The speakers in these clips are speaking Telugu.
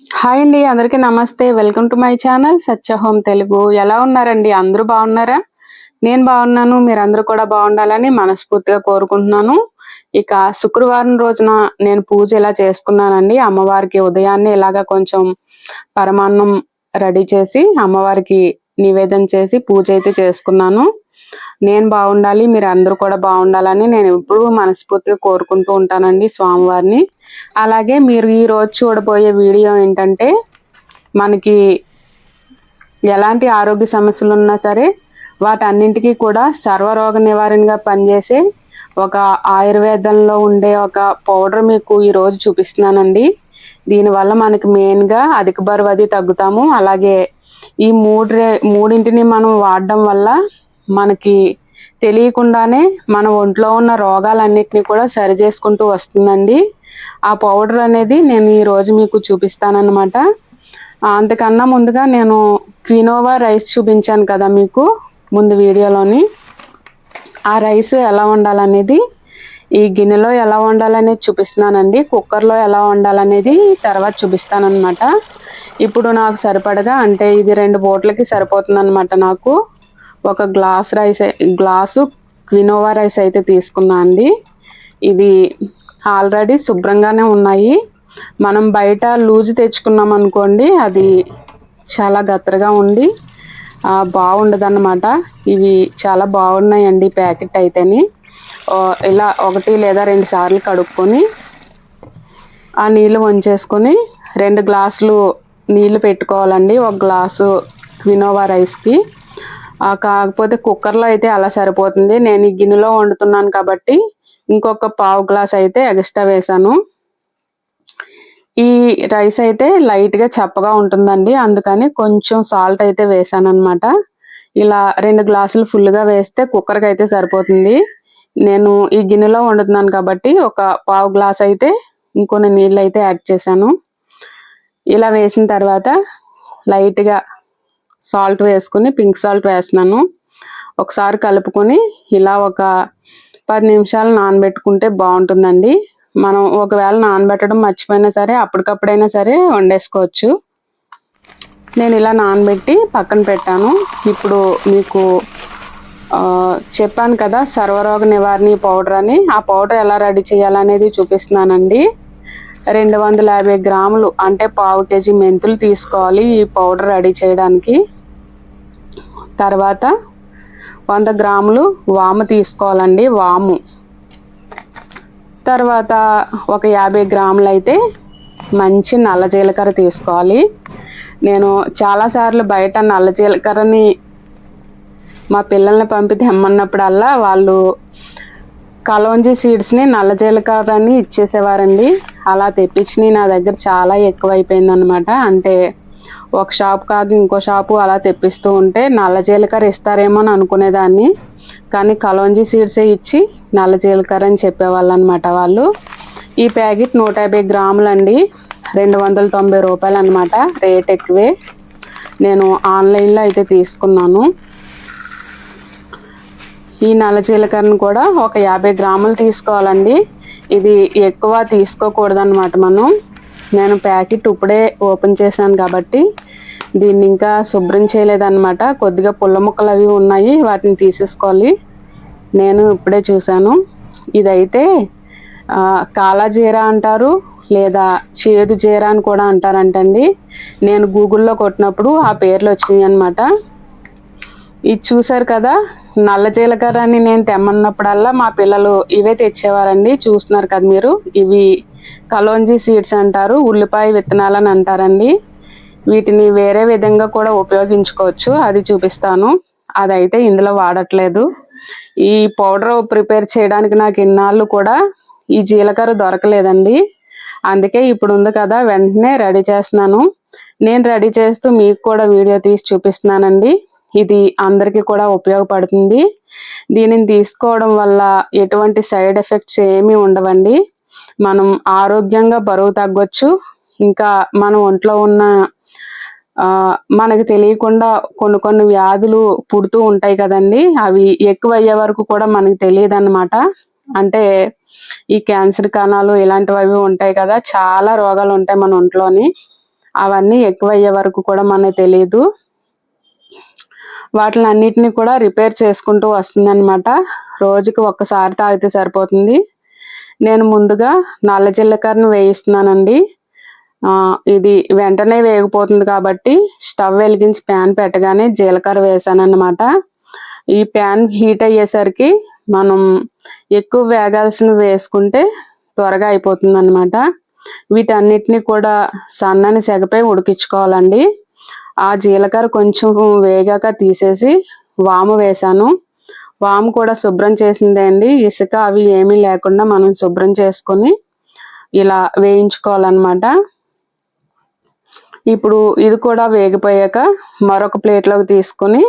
హాయ్ అండి అందరికీ నమస్తే. Welcome to my channel Satya home Telugu ఎలా ఉన్నారండి? అందరూ బాగున్నారా? నేను బాగున్నాను. మీరందరూ కూడా బాగుండాలని మనస్ఫూర్తిగా కోరుకుంటున్నాను. ఇక శుక్రవారం రోజున నేను పూజ ఎలా చేసుకున్నానండి? అమ్మవారికి ఉదయాన్నే ఇలాగా కొంచెం పరమాన్నం రెడీ చేసి అమ్మవారికి నివేదన చేసి పూజ అయితే చేసుకున్నాను. నేను బాగుండాలి మీరు అందరూ కూడా బాగుండాలని నేను ఎప్పుడు మనస్ఫూర్తిగా కోరుకుంటూ ఉంటానండి స్వామివారిని. అలాగే మీరు ఈ రోజు చూడబోయే వీడియో ఏంటంటే మనకి ఎలాంటి ఆరోగ్య సమస్యలు ఉన్నా సరే వాటన్నింటికీ కూడా సర్వరోగ నివారణగా పనిచేసే ఒక ఆయుర్వేదంలో ఉండే ఒక పౌడర్ మీకు ఈరోజు చూపిస్తున్నానండి. దీనివల్ల మనకి మెయిన్గా అధిక బరువు అది తగ్గుతాము. అలాగే ఈ మూడు మూడింటిని మనం వాడడం వల్ల మనకి తెలియకుండానే మన ఒంట్లో ఉన్న రోగాలన్నిటిని కూడా సరి చేసుకుంటూ వస్తుందండి. ఆ పౌడర్ అనేది నేను ఈరోజు మీకు చూపిస్తానన్నమాట. అంతకన్నా ముందుగా నేను క్వినోవా రైస్ చూపించాను కదా మీకు ముందు వీడియోలోని. ఆ రైస్ ఎలా వండాలనేది ఈ గిన్నెలో ఎలా వండాలనేది చూపిస్తున్నానండి. కుక్కర్లో ఎలా వండాలనేది తర్వాత చూపిస్తానమాట ఇప్పుడు నాకు సరిపడగా అంటే ఇది రెండు బోట్లకి సరిపోతుంది అనమాట నాకు. ఒక glass rice glass quinoa rice అయితే తీసుకున్నా అండి. ఇది ఆల్రెడీ శుభ్రంగానే ఉన్నాయి. మనం బయట లూజ్ తెచ్చుకున్నాం అనుకోండి అది చాలా గత్తరగా ఉండి బాగుండదు అన్నమాట ఇవి చాలా బాగున్నాయండి ప్యాకెట్ అయితేని. ఇలా ఒకటి లేదా రెండు సార్లు కడుక్కొని ఆ నీళ్ళు వంచేసుకొని రెండు గ్లాసులు నీళ్ళు పెట్టుకోవాలండి. ఒక గ్లాసు క్వినోవా రైస్కి. కాకపోతే కుక్కర్లో అయితే అలా సరిపోతుంది. నేను ఈ గిన్నెలో వండుతున్నాను కాబట్టి ఇంకొక పావు గ్లాస్ అయితే ఎక్స్ట్రా వేసాను ఈ రైస్ అయితే లైట్గా చప్పగా ఉంటుందండి. అందుకని కొంచెం సాల్ట్ అయితే వేసాను అనమాట ఇలా రెండు గ్లాసులు ఫుల్గా వేస్తే కుక్కర్కి అయితే సరిపోతుంది. నేను ఈ గిన్నెలో వండుతున్నాను కాబట్టి ఒక పావు గ్లాస్ అయితే ఇంకొన్ని నీళ్ళు అయితే యాడ్ చేశాను. ఇలా వేసిన తర్వాత లైట్గా సాల్ట్ వేసుకుని పింక్ సాల్ట్ వేస్తున్నాను. ఒకసారి కలుపుకొని ఇలా ఒక పది నిమిషాలు నానబెట్టుకుంటే బాగుంటుందండి. మనం ఒకవేళ నానబెట్టడం మర్చిపోయినా సరే అప్పటికప్పుడైనా సరే వండేసుకోవచ్చు. నేను ఇలా నానబెట్టి పక్కన పెట్టాను. ఇప్పుడు మీకు చెప్పాను కదా సర్వరోగ నివారణ పౌడర్ అని. ఆ పౌడర్ ఎలా రెడీ చేయాలనేది చూపిస్తున్నానండి. రెండు వందల యాభై గ్రాములు అంటే పావు కేజీ మెంతులు తీసుకోవాలి ఈ పౌడర్ రెడీ చేయడానికి. తర్వాత వంద గ్రాములు వాము తీసుకోవాలండి వాము. తర్వాత ఒక యాభై గ్రాములు అయితే మంచి నల్ల జీలకర్ర తీసుకోవాలి. నేను చాలాసార్లు బయట నల్ల జీలకర్రని మా పిల్లల్ని పంపి తెమ్మన్నప్పుడల్లా వాళ్ళు కలోంజీ సీడ్స్ని నల్ల జీలకర్రని ఇచ్చేసేవారండి. అలా తెప్పించినవి నా దగ్గర చాలా ఎక్కువైపోయింది అనమాట అంటే ఒక షాప్ కాక ఇంకో షాపు అలా తెప్పిస్తూ ఉంటే నల్ల జీలకర్ర ఇస్తారేమో అని అనుకునేదాన్ని. కానీ కలవంజి సీడ్సే ఇచ్చి నల్ల జీలకర్ర అని చెప్పేవాళ్ళు అనమాట వాళ్ళు. ఈ ప్యాకెట్ నూట యాభై గ్రాములు అండి రెండు వందల తొంభై రూపాయలు అనమాట రేట్ ఎక్కువే. నేను ఆన్లైన్లో అయితే తీసుకున్నాను. ఈ నల్ల జీలకర్రను కూడా ఒక యాభై గ్రాములు తీసుకోవాలండి. ఇది ఎక్కువ తీసుకోకూడదు అనమాట మనం. నేను ప్యాకెట్ ఇప్పుడే ఓపెన్ చేశాను కాబట్టి దీన్ని ఇంకా శుభ్రం చేయలేదన్నమాట. కొద్దిగా పుల్ల ముక్కలు అవి ఉన్నాయి వాటిని తీసేసుకోవాలి. నేను ఇప్పుడే చూశాను. ఇదైతే కాలా జీరా అంటారు లేదా చేదు జీరా అని కూడా అంటారంటండి. నేను గూగుల్లో కొట్టినప్పుడు ఆ పేర్లు వచ్చినాయి అనమాట ఇది చూసారు కదా? నల్ల జీలకర్రని నేను తెమ్మన్నప్పుడల్లా మా పిల్లలు ఇవే తెచ్చేవారండి. చూస్తున్నారు కదా మీరు? ఇవి కలోంజీ సీడ్స్ అంటారు ఉల్లిపాయ విత్తనాలు అని అంటారండి. వీటిని వేరే విధంగా కూడా ఉపయోగించుకోవచ్చు. అది చూపిస్తాను. అదైతే ఇందులో వాడట్లేదు. ఈ పౌడర్ ప్రిపేర్ చేయడానికి నాకు ఇన్నాళ్ళు కూడా ఈ జీలకర్ర దొరకలేదండి. అందుకే ఇప్పుడు ఉంది కదా వెంటనే రెడీ చేస్తున్నాను. నేను రెడీ చేస్తూ మీకు కూడా వీడియో తీసి చూపిస్తున్నానండి. ఇది అందరికీ కూడా ఉపయోగపడుతుంది. దీనిని తీసుకోవడం వల్ల ఎటువంటి సైడ్ ఎఫెక్ట్స్ ఏమీ ఉండవండి. మనం ఆరోగ్యంగా బరువు తగ్గొచ్చు. ఇంకా మన ఒంట్లో ఉన్న మనకు తెలియకుండా కొన్ని కొన్ని వ్యాధులు పుడుతూ ఉంటాయి కదండి. అవి ఎక్కువ అయ్యే వరకు కూడా మనకు తెలియదు అనమాట అంటే ఈ క్యాన్సర్ కణాలు ఇలాంటివి అవి ఉంటాయి కదా చాలా రోగాలు ఉంటాయి మన ఒంట్లోని. అవన్నీ ఎక్కువ అయ్యే వరకు కూడా మనకు తెలియదు. వాటిని అన్నిటిని కూడా రిపేర్ చేసుకుంటూ వస్తుంది అనమాట రోజుకి ఒక్కసారి తాగితే సరిపోతుంది. నేను ముందుగా నల్ల జీలకర్రను వేయిస్తున్నానండి. ఇది వెంటనే వేగిపోతుంది కాబట్టి స్టవ్ వెలిగించి ప్యాన్ పెట్టగానే జీలకర్ర వేసానన్నమాట. ఈ ప్యాన్ హీట్ అయ్యేసరికి మనం ఎక్కువ వేగాల్సిన వేసుకుంటే త్వరగా అయిపోతుంది అనమాట వీటన్నిటిని కూడా సన్నని సెగపై ఉడికించుకోవాలండి. ఆ జీలకర్ర కొంచెం వేగాక తీసేసి వాము వేసాను వాము కూడా శుభ్రం చేసిందే అండి ఇసుక అవి ఏమీ లేకుండా మనం శుభ్రం చేసుకొని ఇలా వేయించుకోవాలన్నమాట. ఇప్పుడు ఇది కూడా వేగిపోయాక మరొక ప్లేట్లోకి తీసుకొని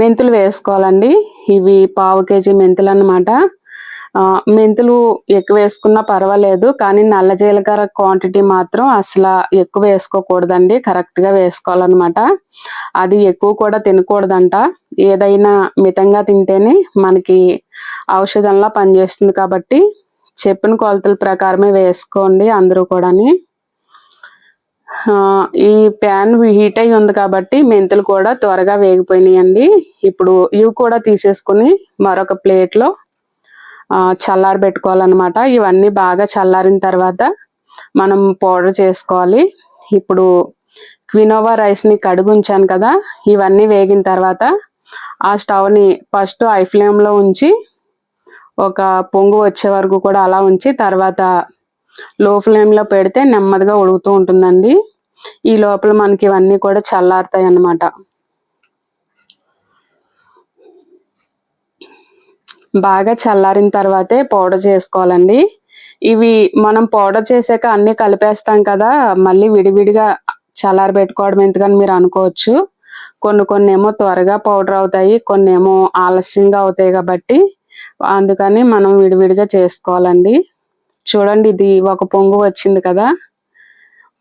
మెంతులు వేసుకోవాలండి. ఇవి పావు కేజీ మెంతులు అనమాట మెంతులు ఎక్కువ వేసుకున్నా పర్వాలేదు కానీ నల్ల జీలకర్ర క్వాంటిటీ మాత్రం అసలు ఎక్కువ వేసుకోకూడదండి. కరెక్ట్గా వేసుకోవాలన్నమాట. అది ఎక్కువ కూడా తినకూడదంట. ఏదైనా మితంగా తింటేనే మనకి ఔషధంలా పనిచేస్తుంది కాబట్టి చెప్పిన కొలతల ప్రకారమే వేసుకోండి అందరూ కూడాని. ఈ ప్యాన్ హీట్ అయి ఉంది కాబట్టి మెంతులు కూడా త్వరగా వేగిపోయినాయండి. ఇప్పుడు ఇవి కూడా తీసేసుకుని మరొక ప్లేట్లో చల్లారి పెట్టుకోవాలన్నమాట. ఇవన్నీ బాగా చల్లారిన తర్వాత మనం పౌడర్ చేసుకోవాలి. ఇప్పుడు క్వినోవా రైస్ని కడుగు ఉంచాను కదా ఇవన్నీ వేగిన తర్వాత ఆ స్టవ్ని ఫస్ట్ ఐ ఫ్లేమ్లో ఉంచి ఒక పొంగు వచ్చే వరకు కూడా అలా ఉంచి తర్వాత లో ఫ్లేమ్లో పెడితే నెమ్మదిగా ఉడుకుతూ ఉంటుందండి. ఈ లోపల మనకి ఇవన్నీ కూడా చల్లారుతాయి అన్నమాట బాగా చల్లారిన తర్వాతే పౌడర్ చేసుకోవాలండి. ఇవి మనం పౌడర్ చేసాక అన్ని కలిపేస్తాం కదా మళ్ళీ విడివిడిగా చల్లారి పెట్టుకోవడం ఎందుకని మీరు అనుకోవచ్చు. కొన్ని కొన్ని ఏమో త్వరగా పౌడర్ అవుతాయి కొన్ని ఏమో ఆలస్యంగా అవుతాయి కాబట్టి అందుకని మనం విడివిడిగా చేసుకోవాలండి. చూడండి ఇది ఒక పొంగు వచ్చింది కదా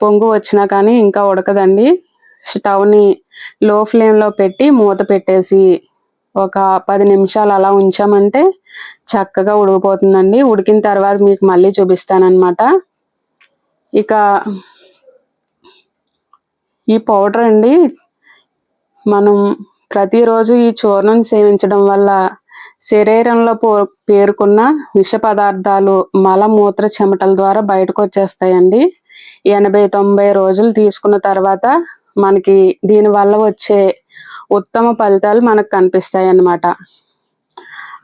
పొంగు వచ్చినా కానీ ఇంకా ఉడకదండి. స్టవ్ని లో ఫ్లేమ్లో పెట్టి మూత పెట్టేసి ఒక పది నిమిషాలు అలా ఉంచామంటే చక్కగా ఉడికిపోతుందండి. ఉడికిన తర్వాత మీకు మళ్ళీ చూపిస్తానమాట ఇక ఈ పౌడర్ అండి మనం ప్రతిరోజు ఈ చూర్ణం సేవించడం వల్ల శరీరంలో పో పేరుకున్న విష పదార్థాలు మలమూత్ర చెమటల ద్వారా బయటకు వచ్చేస్తాయండి. ఎనభై తొంభై రోజులు తీసుకున్న తర్వాత మనకి దీని వల్ల వచ్చే ఉత్తమ ఫలితాలు మనకు కనిపిస్తాయి అన్నమాట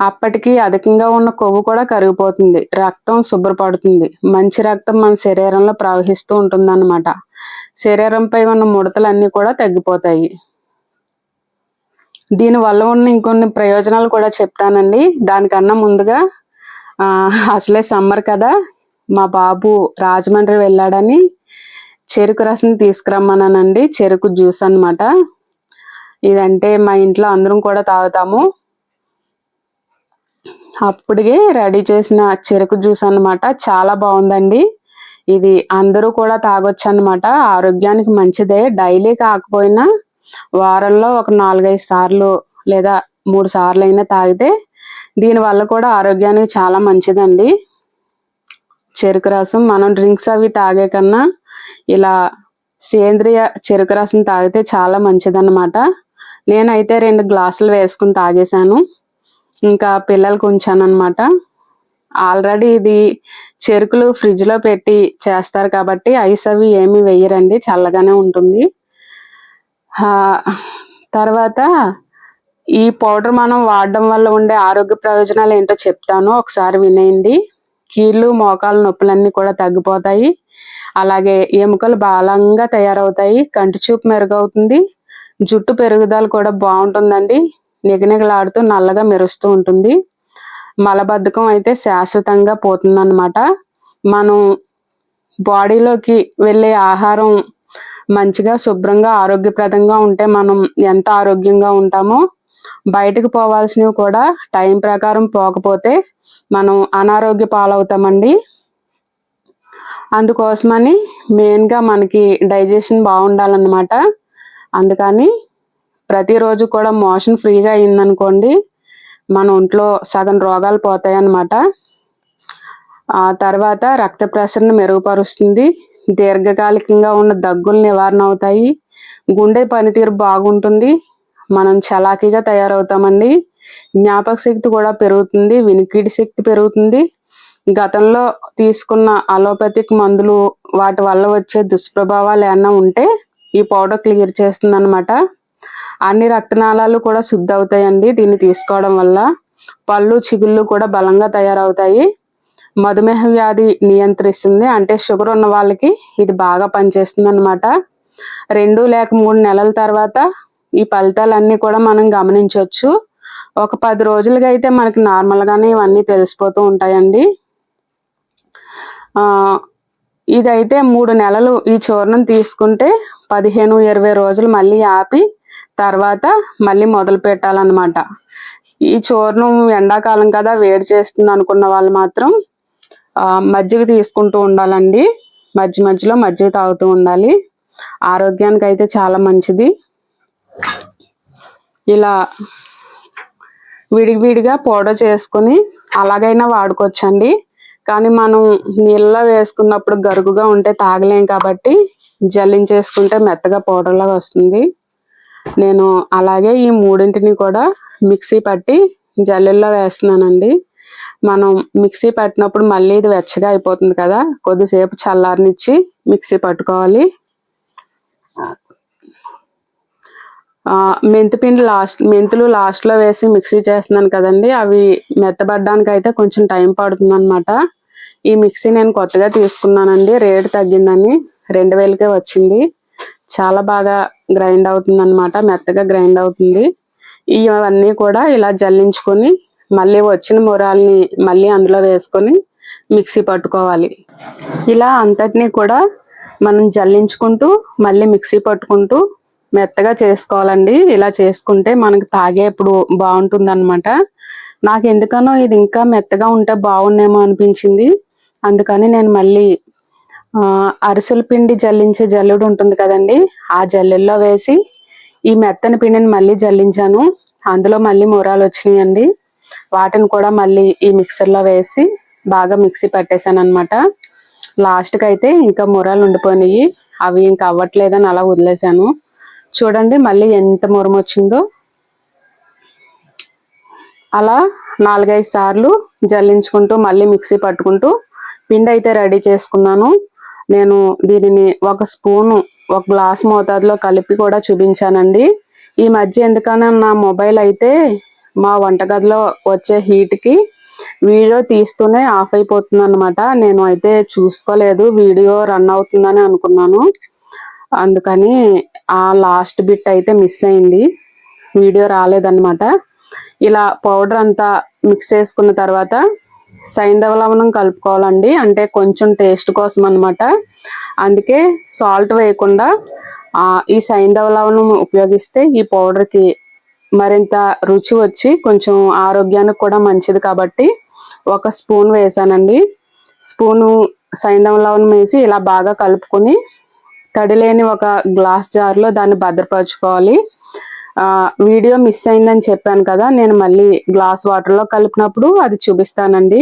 అప్పటికి అధికంగా ఉన్న కొవ్వు కూడా కరిగిపోతుంది. రక్తం శుభ్రపడుతుంది. మంచి రక్తం మన శరీరంలో ప్రవహిస్తూ ఉంటుందన్నమాట. శరీరంపై ఉన్న ముడతలన్నీ కూడా తగ్గిపోతాయి. దీని వల్ల ఉన్న ఇంకొన్ని ప్రయోజనాలు కూడా చెప్తానండి. దానికన్నా ముందుగా అసలే సమ్మర్ కదా. మా బాబు రాజమండ్రి వెళ్ళాడని చెరుకు రసం తీసుకురమ్మన్నానండి. చెరుకు జ్యూస్ అనమాట ఇదంటే మా ఇంట్లో అందరం కూడా తాగుతాము. అప్పటికే రెడీ చేసిన చెరుకు జ్యూస్ అనమాట చాలా బాగుందండి. ఇది అందరూ కూడా తాగొచ్చు అనమాట ఆరోగ్యానికి మంచిదే. డైలీ కాకపోయినా వారంలో ఒక నాలుగైదు సార్లు లేదా మూడు సార్లు అయినా తాగితే దీనివల్ల కూడా ఆరోగ్యానికి చాలా మంచిదండి. చెరుకు రసం మనం డ్రింక్స్ అవి తాగే కన్నా ఇలా సేంద్రియ చెరుకు రసం తాగితే చాలా మంచిదన్నమాట. నేనైతే రెండు గ్లాసులు వేసుకుని తాగేశాను. ఇంకా పిల్లలకు ఉంచాను అనమాట ఆల్రెడీ ఇది చెరుకులు ఫ్రిడ్జ్లో పెట్టి చేస్తారు కాబట్టి ఐస్ అవి ఏమి వేయరండి చల్లగానే ఉంటుంది. తర్వాత ఈ పౌడర్ మనం వాడడం వల్ల ఉండే ఆరోగ్య ప్రయోజనాలు ఏంటో చెప్తాను. ఒకసారి వినేయండి. కీళ్ళు మోకాలు నొప్పులన్నీ కూడా తగ్గిపోతాయి. అలాగే ఎముకలు బలంగా తయారవుతాయి. కంటి చూపు మెరుగవుతుంది. జుట్టు పెరుగుదల కూడా బాగుంటుందండి. నిగనిగలాడుతూ నల్లగా మెరుస్తూ ఉంటుంది. మలబద్ధకం అయితే శాశ్వతంగా పోతుందన్నమాట. మనం బాడీలోకి వెళ్ళే ఆహారం మంచిగా శుభ్రంగా ఆరోగ్యప్రదంగా ఉంటే మనం ఎంత ఆరోగ్యంగా ఉంటామో బయటకు పోవాల్సినవి కూడా టైం ప్రకారం పోకపోతే మనం అనారోగ్య పాలవుతామండి. అందుకోసమని మెయిన్గా మనకి డైజెషన్ బాగుండాలన్నమాట. అందుకని ప్రతిరోజు కూడా మోషన్ ఫ్రీగా అయిందనుకోండి మన ఒంట్లో సగం రోగాలు పోతాయి అన్నమాట ఆ తర్వాత రక్త ప్రసరణ మెరుగుపరుస్తుంది దీర్ఘకాలికంగా ఉన్న దగ్గులు నివారణ అవుతాయి గుండె పనితీరు బాగుంటుంది మనం చలాకీగా తయారవుతామండి. జ్ఞాపక శక్తి కూడా పెరుగుతుంది వినికిడి శక్తి పెరుగుతుంది. గతంలో తీసుకున్న అలోపతిక్ మందులు వాటి వల్ల వచ్చే దుష్ప్రభావాలు ఏమన్నా ఉంటే ఈ పౌడర్ క్లియర్ చేస్తుంది అనమాట అన్ని రక్తనాళాలు కూడా శుద్ధి అవుతాయండి దీన్ని తీసుకోవడం వల్ల. పళ్ళు చిగుళ్ళు కూడా బలంగా తయారవుతాయి. మధుమేహ వ్యాధి నియంత్రిస్తుంది. అంటే షుగర్ ఉన్న వాళ్ళకి ఇది బాగా పనిచేస్తుంది అనమాట రెండు లేక మూడు నెలల తర్వాత ఈ ఫలితాలన్నీ కూడా మనం గమనించవచ్చు. ఒక పది రోజులుగా అయితే మనకి నార్మల్గానే ఇవన్నీ తెలిసిపోతూ ఉంటాయండి. ఇదైతే మూడు నెలలు ఈ చూర్ణం తీసుకుంటే పదిహేను ఇరవై రోజులు మళ్ళీ ఆపి తర్వాత మళ్ళీ మొదలు పెట్టాలన్నమాట. ఈ చోర్ను ఎండాకాలం కదా వేడి చేస్తుంది అనుకున్న వాళ్ళు మాత్రం మజ్జిగ తీసుకుంటూ ఉండాలండి. మధ్య మధ్యలో మజ్జిగ తాగుతూ ఉండాలి. ఆరోగ్యానికి అయితే చాలా మంచిది. ఇలా విడివిడిగా పౌడర్ చేసుకొని అలాగైనా వాడుకోవచ్చండి. కానీ మనం నీళ్ళలో వేసుకున్నప్పుడు గరుగుగా ఉంటే తాగలేం కాబట్టి జల్లించేసుకుంటే మెత్తగా పౌడర్లాగా వస్తుంది. నేను అలాగే ఈ మూడింటిని కూడా మిక్సీ పట్టి జల్లెల్లో వేస్తున్నానండి. మనం మిక్సీ పట్టినప్పుడు మళ్ళీ ఇది వెచ్చగా అయిపోతుంది కదా కొద్దిసేపు చల్లారనిచ్చి మిక్సీ పట్టుకోవాలి. మెంతిపిండి లాస్ట్ మెంతులు లాస్ట్లో వేసి మిక్సీ చేస్తున్నాను కదండి అవి మెత్తబడడానికి అయితే కొంచెం టైం పడుతుంది అనమాట ఈ మిక్సీ నేను కొత్తగా తీసుకున్నానండి రేటు తగ్గిందని రెండు వేలకే వచ్చింది. చాలా బాగా గ్రైండ్ అవుతుంది అనమాట మెత్తగా గ్రైండ్ అవుతుంది. ఇవన్నీ కూడా ఇలా జల్లించుకొని మళ్ళీ వచ్చిన మురాల్ని మళ్ళీ అందులో వేసుకొని మిక్సీ పట్టుకోవాలి. ఇలా అంతటినీ కూడా మనం జల్లించుకుంటూ మళ్ళీ మిక్సీ పట్టుకుంటూ మెత్తగా చేసుకోవాలండి. ఇలా చేసుకుంటే మనకు తాగేప్పుడు బాగుంటుందన్నమాట. నాకు ఎందుకనో ఇది ఇంకా మెత్తగా ఉంటే బాగుండేమో అనిపించింది. అందుకని నేను మళ్ళీ అరిసెల పిండి జల్లించే జల్లుడు ఉంటుంది కదండి ఆ జల్లుల్లో వేసి ఈ మెత్తని పిండిని మళ్ళీ జల్లించాను. అందులో మళ్ళీ మురాలు వచ్చినాయండి. వాటిని కూడా మళ్ళీ ఈ మిక్సర్లో వేసి బాగా మిక్సీ పట్టేశాను అనమాట లాస్ట్కి అయితే ఇంకా మురాలు ఉండిపోయినాయి. అవి ఇంకా అవ్వట్లేదని అలా వదిలేశాను. చూడండి మళ్ళీ ఎంత మురం వచ్చిందో. అలా నాలుగైదు సార్లు జల్లించుకుంటూ మళ్ళీ మిక్సీ పట్టుకుంటూ పిండి అయితే రెడీ చేసుకున్నాను. నేను దీనిని ఒక స్పూను ఒక గ్లాస్ మోతాదులో కలిపి కూడా చూపించానండి. ఈ మధ్య ఎందుకన్నా నా మొబైల్ అయితే మా వంటగదిలో వచ్చే హీట్కి వీడియో తీస్తూనే ఆఫ్ అయిపోతుంది అనమాట నేను అయితే చూసుకోలేదు వీడియో రన్ అవుతుందని అనుకున్నాను. అందుకని ఆ లాస్ట్ బిట్ అయితే మిస్ అయింది. వీడియో రాలేదన్నమాట. ఇలా పౌడర్ అంతా మిక్స్ చేసుకున్న తర్వాత సైంధవ లవణం కలుపుకోవాలండి. అంటే కొంచెం టేస్ట్ కోసం అనమాట అందుకే సాల్ట్ వేయకుండా ఈ సైంధవ లవణం ఉపయోగిస్తే ఈ పౌడర్కి మరింత రుచి వచ్చి కొంచెం ఆరోగ్యానికి కూడా మంచిది కాబట్టి ఒక స్పూన్ వేసానండి స్పూను సైంధవ లవణం వేసి ఇలా బాగా కలుపుకొని తడిలేని ఒక గ్లాస్ జార్లో దాన్ని భద్రపరచుకోవాలి. వీడియో మిస్ అయిందని చెప్పాను కదా నేను మళ్ళీ గ్లాస్ వాటర్లో కలిపినప్పుడు అది చూపిస్తానండి.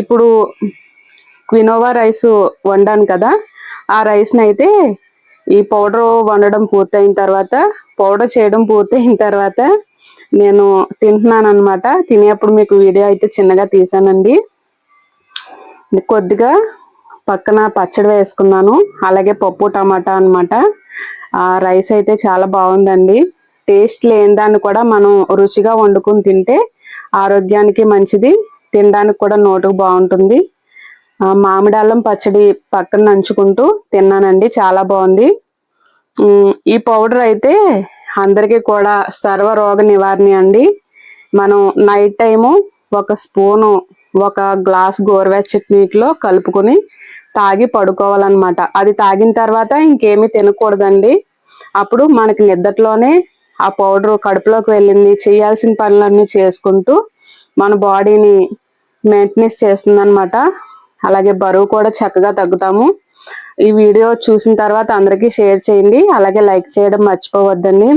ఇప్పుడు క్వినోవా రైస్ వండాను కదా ఆ రైస్ని అయితే ఈ పౌడర్ వండడం పూర్తయిన తర్వాత పౌడర్ చేయడం పూర్తయిన తర్వాత నేను తింటున్నాను అనమాట తినేప్పుడు మీకు వీడియో అయితే చిన్నగా తీసానండి. కొద్దిగా పక్కన పచ్చడి వేసుకున్నాను. అలాగే పప్పు టమాటా అనమాట రైస్ అయితే చాలా బాగుందండి. టేస్ట్ లేని దాన్ని కూడా మనం రుచిగా వండుకుని తింటే ఆరోగ్యానికి మంచిది. తినడానికి కూడా నోటుకు బాగుంటుంది. మామిడి అల్లం పచ్చడి పక్కన నంచుకుంటూ తిన్నానండి. చాలా బాగుంది. ఈ పౌడర్ అయితే అందరికీ కూడా సర్వరోగ నివారణ అండి. మనం నైట్ టైము ఒక స్పూను ఒక గ్లాస్ గోరువెచ్చటి నీటిలో కలుపుకొని తాగి పడుకోవాలన్నమాట. అది తాగిన తర్వాత ఇంకేమీ తినకూడదండి. అప్పుడు మనకి నిద్దట్లోనే ఆ పౌడర్ కడుపులోకి వెళ్ళింది చేయాల్సిన పనులన్నీ చేసుకుంటూ మన బాడీని మెయింటెనెన్స్ చేస్తుందనమాట అలాగే బరువు కూడా చక్కగా తగ్గుతాము. ఈ వీడియో చూసిన తర్వాత అందరికీ షేర్ చేయండి. అలాగే లైక్ చేయడం మర్చిపోవద్దండి.